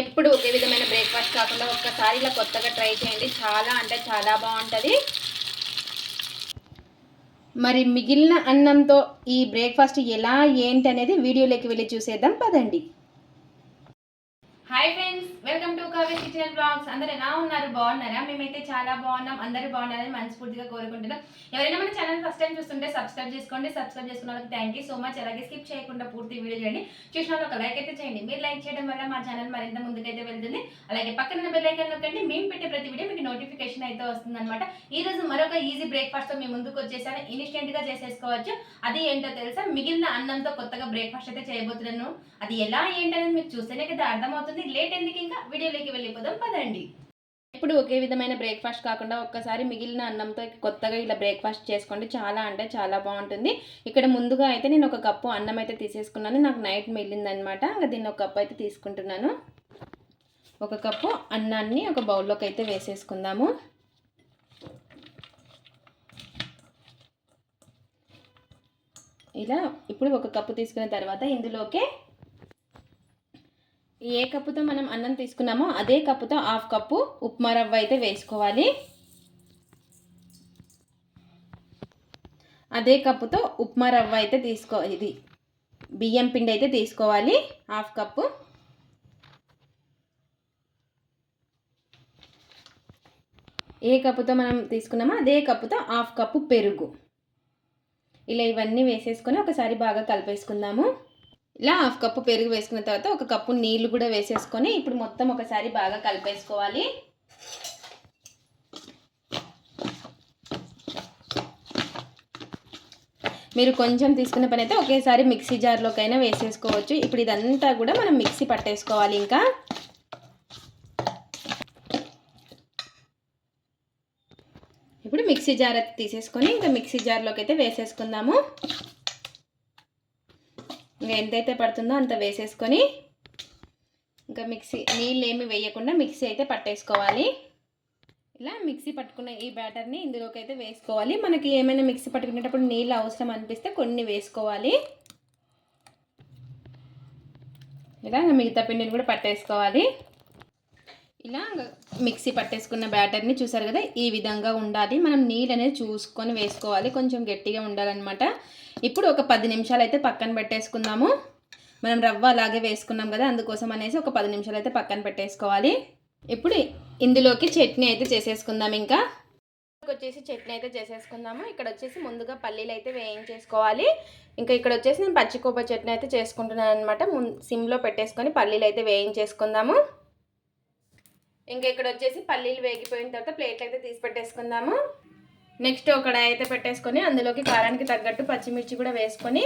ఎప్పుడు ఒకే విధమైన బ్రేక్ఫాస్ట్ కాకుండా ఒక్కసారి ఇలా కొత్తగా ట్రై చేయండి. చాలా అంటే చాలా బాగుంటుంది. మరి మిగిలిన అన్నంతో ఈ బ్రేక్ఫాస్ట్ ఎలా ఏంటి అనేది వీడియోలోకి వెళ్ళి చూసేద్దాం. పదండి. Hi friends welcome to Kavi kitchen blogs అందరూ ఎలా ఉన్నారు? బాగున్నారా? మేమైతే చాలా బాగున్నాం. అందరూ బాగున్నారని మనస్ఫూర్తిగా కోరుకుంటున్నాం. ఎవరైనా మన ఛానల్ ఫస్ట్ టైం చూస్తుంటే సబ్స్క్రైబ్ చేసుకోండి. సబ్స్క్రైబ్ చేసుకున్న వాళ్ళకి థ్యాంక్ యూ సో మచ్ అలాగే స్కిప్ చేయకుండా పూర్తి వీడియో చేయండి చూసిన వాళ్ళు ఒక లైక్ అయితే చేయండి. మీరు లైక్ చేయడం వల్ల మా ఛానల్ మరింత ముందుకైతే వెళ్తుంది. అలాగే పక్కన బెల్ ఐకాన్ నొక్కండి. మేము పెట్టే ప్రతి వీడియో మీకు నోటిఫికేషన్ అయితే వస్తుంది అనమాట ఈ రోజు మరొక ఈజీ బ్రేక్ఫాస్ట్తో మీ ముందుకు వచ్చేసాను. ఇన్స్టెంట్గా చేసేసుకోవచ్చు. అది ఏంటో తెలుసా? మిగిలిన అన్నంతో కొత్తగా బ్రేక్ఫాస్ట్ అయితే చేయబోతున్నాను. అది ఎలా ఏంటనేది మీకు చూస్తేనే కదా అర్థమవుతుంది. లేట్ ఎందుకు ఇంకా? వీడియోలోకి వెళ్ళిపోదాం పదండి. ఇప్పుడు ఒకే విధమైన బ్రేక్ఫాస్ట్ కాకుండా ఒక్కసారి మిగిలిన అన్నంతో కొత్తగా ఇలా బ్రేక్ఫాస్ట్ చేసుకోండి. చాలా అంటే చాలా బాగుంటుంది. ఇక్కడ ముందుగా అయితే నేను ఒక కప్పు అన్నం అయితే తీసేసుకున్నాను. నాకు నైట్ మిగిలిందనమాట ఇంకా దీన్ని ఒక కప్పు అయితే తీసుకుంటున్నాను. ఒక కప్పు అన్నాన్ని ఒక బౌల్లోకి అయితే వేసేసుకుందాము. ఇలా ఇప్పుడు ఒక కప్పు తీసుకున్న తర్వాత ఇందులోకే ఏ కప్పుతో మనం అన్నం తీసుకున్నామో అదే కప్పుతో హాఫ్ కప్పు ఉప్మా రవ్వ అయితే వేసుకోవాలి. అదే కప్పుతో ఉప్మా రవ్వ అయితే తీసుకో ఇది బియ్యం పిండి అయితే తీసుకోవాలి. Half cup. ఏ కప్పుతో మనం తీసుకున్నామో అదే కప్పుతో హాఫ్ కప్పు పెరుగు. ఇలా ఇవన్నీ వేసేసుకొని ఒకసారి బాగా కలిపేసుకుందాము. ఇలా హాఫ్ కప్పు పెరుగు వేసుకున్న తర్వాత ఒక కప్పు నీళ్ళు కూడా వేసేసుకొని ఇప్పుడు మొత్తం ఒకసారి బాగా కలిపేసుకోవాలి. మీరు కొంచెం తీసుకున్న పని అయితే ఒకేసారి మిక్సీ జార్లోకైనా వేసేసుకోవచ్చు. ఇప్పుడు ఇదంతా కూడా మనం మిక్సీ పట్టేసుకోవాలి ఇంకా. ఇప్పుడు మిక్సీ జార్ అయితే తీసేసుకొని ఇంకా మిక్సీ జార్లోకి అయితే వేసేసుకుందాము. ఇంకా ఎంతైతే పడుతుందో అంత వేసేసుకొని ఇంకా మిక్సీ నీళ్ళు ఏమి వేయకుండా మిక్సీ అయితే పట్టేసుకోవాలి. ఇలా మిక్సీ పట్టుకున్న ఈ బ్యాటర్ని ఇందులోకి అయితే వేసుకోవాలి. మనకి ఏమైనా మిక్సీ పట్టుకునేటప్పుడు నీళ్ళు అవసరం అనిపిస్తే కొన్ని వేసుకోవాలి. ఇలా మిగతా పిండిని కూడా పట్టేసుకోవాలి. ఇలా మిక్సీ పట్టేసుకున్న బ్యాటర్ని చూసారు కదా? ఈ విధంగా ఉండాలి. మనం నీళ్ళు అనేది చూసుకొని వేసుకోవాలి. కొంచెం గట్టిగా ఉండాలన్నమాట. ఇప్పుడు ఒక పది నిమిషాలు అయితే పక్కన పెట్టేసుకుందాము. మనం రవ్వ అలాగే వేసుకున్నాం కదా? అందుకోసం అనేసి ఒక పది నిమిషాలు అయితే పక్కన పెట్టేసుకోవాలి. ఇప్పుడు ఇందులోకి చట్నీ అయితే చేసేసుకుందాం ఇంకా. వచ్చేసి చట్నీ అయితే చేసేసుకుందాము. ఇక్కడ వచ్చేసి ముందుగా పల్లీలు అయితే వేయించేసుకోవాలి. ఇంకా ఇక్కడ వచ్చేసి నేను పచ్చి కొబ్బరి చట్నీ అయితే చేసుకుంటున్నాను అనమాట సిమ్లో పెట్టేసుకొని పల్లీలు అయితే వేయించేసుకుందాము. ఇంకా ఇక్కడ వచ్చేసి పల్లీలు వేగిపోయిన తర్వాత ప్లేట్లు అయితే తీసి పెట్టేసుకుందాము. నెక్స్ట్ ఒక అయితే పెట్టేసుకొని అందులోకి కారానికి తగ్గట్టు పచ్చిమిర్చి కూడా వేసుకొని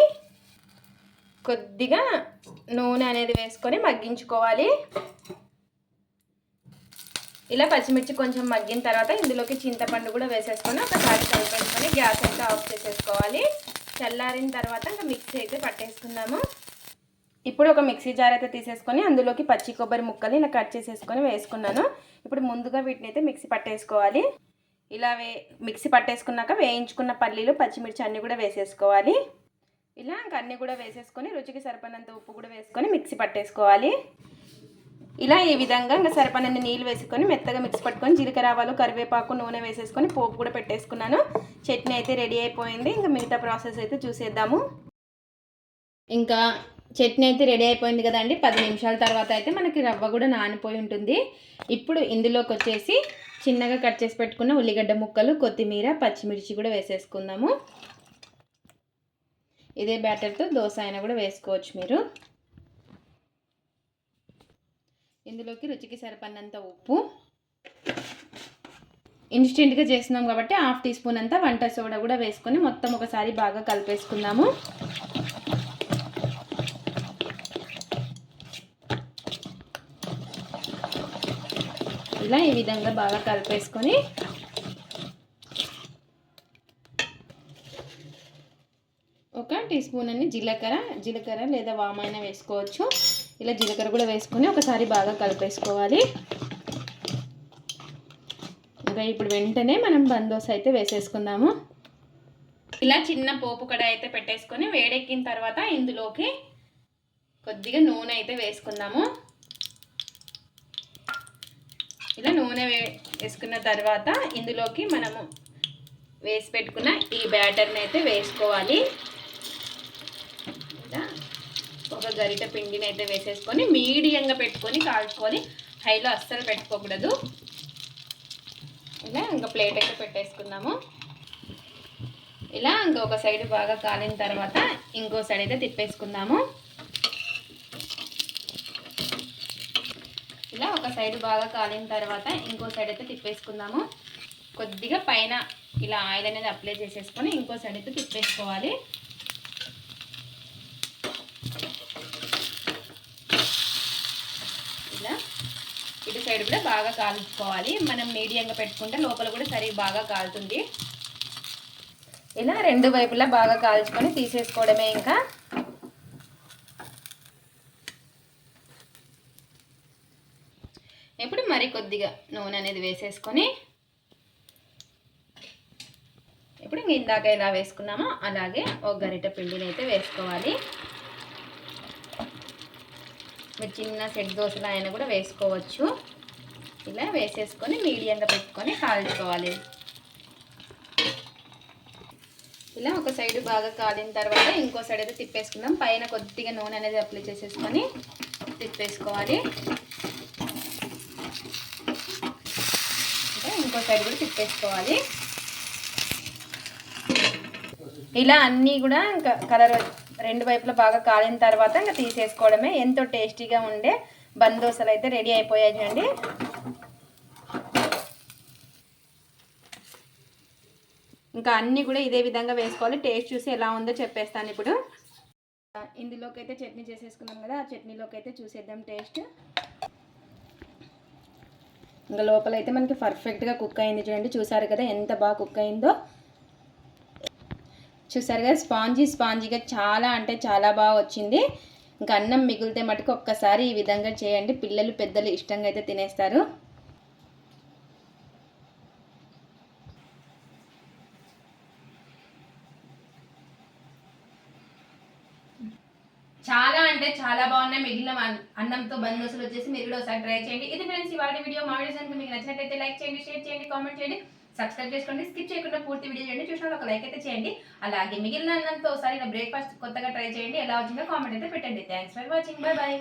కొద్దిగా నూనె అనేది వేసుకొని మగ్గించుకోవాలి. ఇలా పచ్చిమిర్చి కొంచెం మగ్గిన తర్వాత ఇందులోకి చింతపండు కూడా వేసేసుకొని ఒకసారి కలిపేసుకొని గ్యాస్ అయితే ఆఫ్ చేసేసుకోవాలి. చల్లారిన తర్వాత ఇంకా మిక్సీ అయితే పట్టేసుకుందాము. ఇప్పుడు ఒక మిక్సీ జార్ అయితే తీసేసుకొని అందులోకి పచ్చి కొబ్బరి ముక్కలు ఇలా కట్ చేసేసుకొని వేసుకున్నాను. ఇప్పుడు ముందుగా వీటిని అయితే మిక్సీ పట్టేసుకోవాలి. ఇలా వే మిక్సీ పట్టేసుకున్నాక వేయించుకున్న పల్లీలు పచ్చిమిర్చి అన్నీ కూడా వేసేసుకోవాలి. ఇలా ఇంకా అన్నీ కూడా వేసేసుకొని రుచికి సరిపడినంత ఉప్పు కూడా వేసుకొని మిక్సీ పట్టేసుకోవాలి. ఇలా ఈ విధంగా ఇంకా సరిపడిన నీళ్ళు వేసుకొని మెత్తగా మిక్సీ పట్టుకొని జీలకర్ర ఆవాలు కరివేపాకు నూనె వేసేసుకొని పోపు కూడా పెట్టేసుకున్నాను. చట్నీ అయితే రెడీ అయిపోయింది. ఇంకా మిగతా ప్రాసెస్ అయితే చూసేద్దాము. ఇంకా చట్నీ అయితే రెడీ అయిపోయింది కదండి. పది నిమిషాల తర్వాత అయితే మనకి రవ్వ కూడా నానిపోయి ఉంటుంది. ఇప్పుడు ఇందులోకి వచ్చేసి చిన్నగా కట్ చేసి పెట్టుకున్న ఉల్లిగడ్డ ముక్కలు కొత్తిమీర పచ్చిమిర్చి కూడా వేసేసుకుందాము. ఇదే బ్యాటర్తో దోశ అయినా కూడా వేసుకోవచ్చు మీరు. ఇందులోకి రుచికి సరిపడినంత ఉప్పు. ఇన్స్టెంట్గా చేస్తున్నాం కాబట్టి హాఫ్ టీ స్పూన్ అంతా వంట సోడా కూడా వేసుకొని మొత్తం ఒకసారి బాగా కలిపేసుకుందాము. ఇలా ఈ విధంగా బాగా కలిపేసుకొని ఒక టీ స్పూన్ అన్ని జీలకర్ర జీలకర్ర లేదా వామైనా వేసుకోవచ్చు. ఇలా జీలకర్ర కూడా వేసుకొని ఒకసారి బాగా కలిపేసుకోవాలి. ఇంకా ఇప్పుడు వెంటనే మనం బందోస్ అయితే వేసేసుకుందాము. ఇలా చిన్న పోపు కడాయి అయితే పెట్టేసుకొని వేడెక్కిన తర్వాత ఇందులోకి కొద్దిగా నూనె అయితే వేసుకుందాము. ఇలా నూనె వే వేసుకున్న తర్వాత ఇందులోకి మనము వేసి పెట్టుకున్న ఈ బ్యాటర్ని అయితే వేసుకోవాలి. ఇలా ఒక గరిట పిండిని అయితే వేసేసుకొని మీడియంగా పెట్టుకొని కాల్చుకొని హైలో అస్సలు పెట్టుకోకూడదు. ఇలా ఇంకా ప్లేట్ అయితే పెట్టేసుకుందాము. ఇలా ఇంకొక సైడ్ బాగా కాలిన తర్వాత ఇంకో సైడ్ అయితే తిప్పేసుకుందాము ఇలా ఒక సైడ్ బాగా కాలిన తర్వాత ఇంకో సైడ్ అయితే తిప్పేసుకుందాము. కొద్దిగా పైన ఇలా ఆయిల్ అనేది అప్లై చేసేసుకొని ఇంకో సైడ్ అయితే తిప్పేసుకోవాలి. ఇలా ఇటు సైడ్ కూడా బాగా కాల్చుకోవాలి. మనం మీడియంగా పెట్టుకుంటే లోపల కూడా సరి బాగా కాలుతుంది. ఇలా రెండు వైపులా బాగా కాల్చుకొని తీసేసుకోవడమే ఇంకా ఇప్పుడు మరి కొద్దిగా నూనె అనేది వేసేసుకొని ఇప్పుడు ఇంక ఇందాక ఎలా వేసుకున్నామో అలాగే ఒక గరిట పిండిని అయితే వేసుకోవాలి. మీరు చిన్న సెట్ దోశలు అయినా కూడా వేసుకోవచ్చు. ఇలా వేసేసుకొని మీడియంగా పెట్టుకొని కాల్చుకోవాలి. ఇలా ఒక సైడ్ బాగా కాలిన తర్వాత ఇంకో సైడ్ అయితే తిప్పేసుకుందాం. పైన కొద్దిగా నూనె అనేది అప్లై చేసేసుకొని తిప్పేసుకోవాలి ఇంకా ఇంకో సైడ్ కూడా తిప్పేసుకోవాలి. ఇలా అన్నీ కూడా ఇంకా కలర్ రెండు వైపులా బాగా కాలిన తర్వాత ఇంకా తీసేసుకోవడమే. ఎంతో టేస్టీగా ఉండే బందోసలు అయితే రెడీ అయిపోయాయి చూడండి. ఇంకా అన్నీ కూడా ఇదే విధంగా వేసుకోవాలి. టేస్ట్ చూసి ఎలా ఉందో చెప్పేస్తాను ఇప్పుడు. ఇందులోకి అయితే చట్నీ చేసేసుకున్నాం కదా ఆ చట్నీలోకి అయితే చూసేద్దాం టేస్ట్. ఇంకా లోపల అయితే మనకి పర్ఫెక్ట్గా కుక్ అయింది చూడండి. చూసారు కదా ఎంత బాగా కుక్ అయిందో? చూసారు కదా స్పాంజీ స్పాంజీగా చాలా అంటే చాలా బాగా వచ్చింది. ఇంకా అన్నం మిగిలితే మటుకు ఒక్కసారి ఈ విధంగా చేయండి. పిల్లలు పెద్దలు ఇష్టంగా అయితే తినేస్తారు. చాలా అంటే చాలా బాగున్నాయి మిగిలిన అన్నంతో బందోసులు వచ్చేసి మీరు కూడా ఒకసారి ట్రై చేయండి. ఇది ఫ్రెండ్స్ ఇవాళ వీడియో మా వీడియోస్ కనుక మీకు నచ్చినట్టయితే లైక్ చేయండి షేర్ చేయండి కామెంట్ చేయండి సబ్స్క్రైబ్ చేసుకోండి. స్కిప్ చేయకుండా పూర్తి వీడియో చేయండి చూసిన ఒక లైక్ అయితే చేయండి. అలాగే మిగిలిన అన్నంతో ఒకసారి బ్రేక్ఫాస్ట్ కొత్తగా ట్రై చేయండి. ఎలా వచ్చిందో కామెంట్ అయితే పెట్టండి. Thanks for watching bye bye